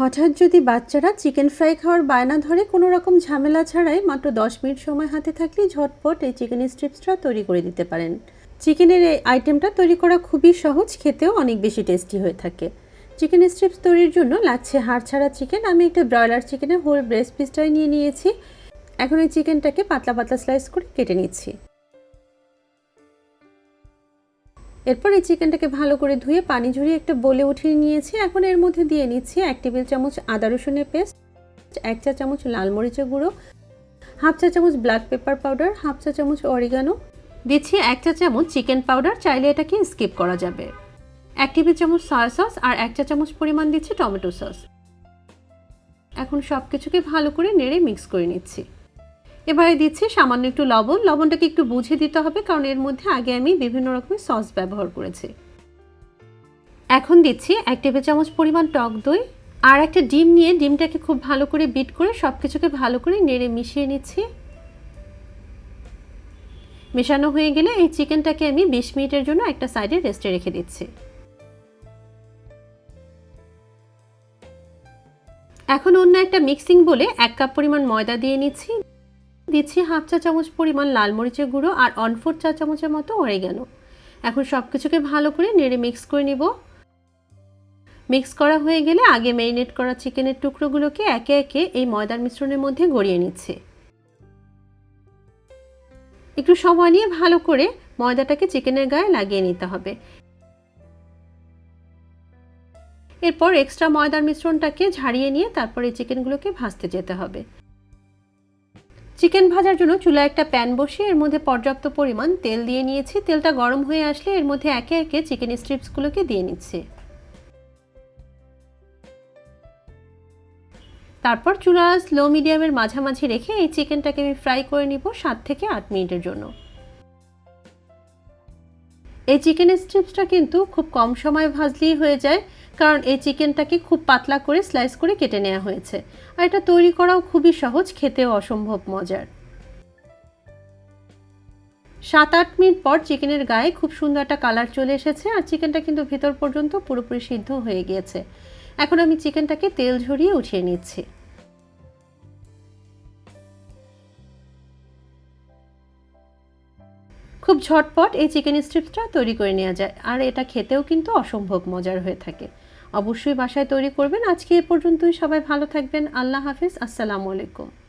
হঠাৎ যদি বাচ্চারা চিকেন ফ্রাই খাওয়ার বায়না ধরে, কোনো রকম ঝামেলা ছাড়াই মাত্র দশ মিনিট সময় হাতে থাকলেই ঝটপট এই চিকেন স্ট্রিপসটা তৈরি করে দিতে পারেন। চিকেনের এই আইটেমটা তৈরি করা খুবই সহজ, খেতেও অনেক বেশি টেস্টি হয়ে থাকে। চিকেন স্ট্রিপস তৈরির জন্য লাগছে হাড় ছাড়া চিকেন। আমি একটা ব্রয়লার চিকেনের হোল ব্রেস্ট পিসটাই নিয়ে নিয়েছি। এখন এই চিকেনটাকে পাতলা পাতলা স্লাইস করে কেটে নিচ্ছি। এরপর এই চিকেনটাকে ভালো করে ধুয়ে পানি ঝরিয়ে একটা বলে উঠিয়ে নিয়েছি। এখন এর মধ্যে দিয়ে নিচ্ছি এক টেবিল চামচ আদা রসুনের পেস্ট, এক চা চামচ লাল মরিচের গুঁড়ো, হাফ চা চামচ ব্ল্যাক পেপার পাউডার, হাফ চা চামচ অরিগানো। দিচ্ছি এক চা চামচ চিকেন পাউডার, চাইলে এটাকে স্কিপ করা যাবে। এক টেবিল চামচ সয়া সস আর এক চা চামচ পরিমাণ দিচ্ছি টমেটো সস এখন সব কিছুকে ভালো করে নেড়ে মিক্স করে নিচ্ছি। এবারে দিচ্ছি সামান্য একটু লবণ। লবণটাকে একটু বুঝে দিতে হবে, কারণ এর মধ্যে আগে আমি বিভিন্ন রকমের সস ব্যবহার করেছি। এখন দিচ্ছি এক টেবিল চামচ পরিমাণ টক দই আর একটা ডিম নিয়ে ডিমটাকে খুব ভালো করে বিট করে সব কিছুকে ভালো করে নেড়ে মিশিয়ে নিচ্ছি। মেশানো হয়ে গেলে এই চিকেনটাকে আমি বিশ মিনিটের জন্য একটা সাইডে রেস্টে রেখে দিচ্ছি। এখন অন্য একটা মিক্সিং বলে এক কাপ পরিমাণ ময়দা দিয়ে নিচ্ছি। দিচ্ছি হাফ চা চামচ পরিমাণ লাল মরিচের গুঁড়ো আর অন ফোর চা চামচের মতো অরিগানো এখন সব কিছুকে ভালো করে নেড়ে মিক্স করে নিব। মিক্স করা হয়ে গেলে আগে ম্যারিনেট করা চিকেনের টুকরোগুলোকে একে একে এই ময়দার মিশ্রণের মধ্যে গড়িয়ে নিচ্ছে। একটু সময় নিয়ে ভালো করে ময়দাটাকে চিকেনের গায়ে লাগিয়ে নিতে হবে। এরপর এক্সট্রা ময়দার মিশ্রণটাকে ঝাড়িয়ে নিয়ে তারপর চিকেনগুলোকে ভাজতে যেতে হবে। চিকেন ভাজার জন্য চুলায় একটা প্যান বসিয়ে এর মধ্যে পর্যাপ্ত পরিমাণ তেল দিয়ে নিয়েছি। তেলটা গরম হয়ে আসলে এর মধ্যে একে একে চিকেন স্ট্রিপসগুলোকে দিয়ে নিচ্ছে। তারপর চুলা স্লো মিডিয়ামের মাঝামাঝি রেখে এই চিকেনটাকে আমি ফ্রাই করে নিব সাত থেকে আট মিনিটের জন্য। এই চিকেন স্ট্রিপসটা কিন্তু খুব কম সময় ভাজলেই হয়ে যায়। কারণ এই চিকেনটাকে খুব পাতলা করে স্লাইস করে কেটে নেওয়া হয়েছে। আর এটা তৈরি করাও খুবই সহজ, খেতেও অসম্ভব মজার। সাত আট মিনিট পর চিকেনের গায়ে খুব সুন্দর একটা কালার চলে এসেছে আর চিকেনটা কিন্তু ভেতর পর্যন্ত পুরোপুরি সিদ্ধ হয়ে গিয়েছে। এখন আমি চিকেনটাকে তেল ঝরিয়ে উঠিয়ে নিচ্ছি। খুব ঝটপট এই চিকেন স্ট্রিপসটা তৈরি করে নেওয়া যায় আর এটা খেতেও কিন্তু অসম্ভব মজার হয়ে থাকে। অবশ্যই বাসায় তৈরি করবেন। আজকে এ পর্যন্তই। সবাই ভালো থাকবেন। আল্লাহ হাফিজ। আসসালামু আলাইকুম।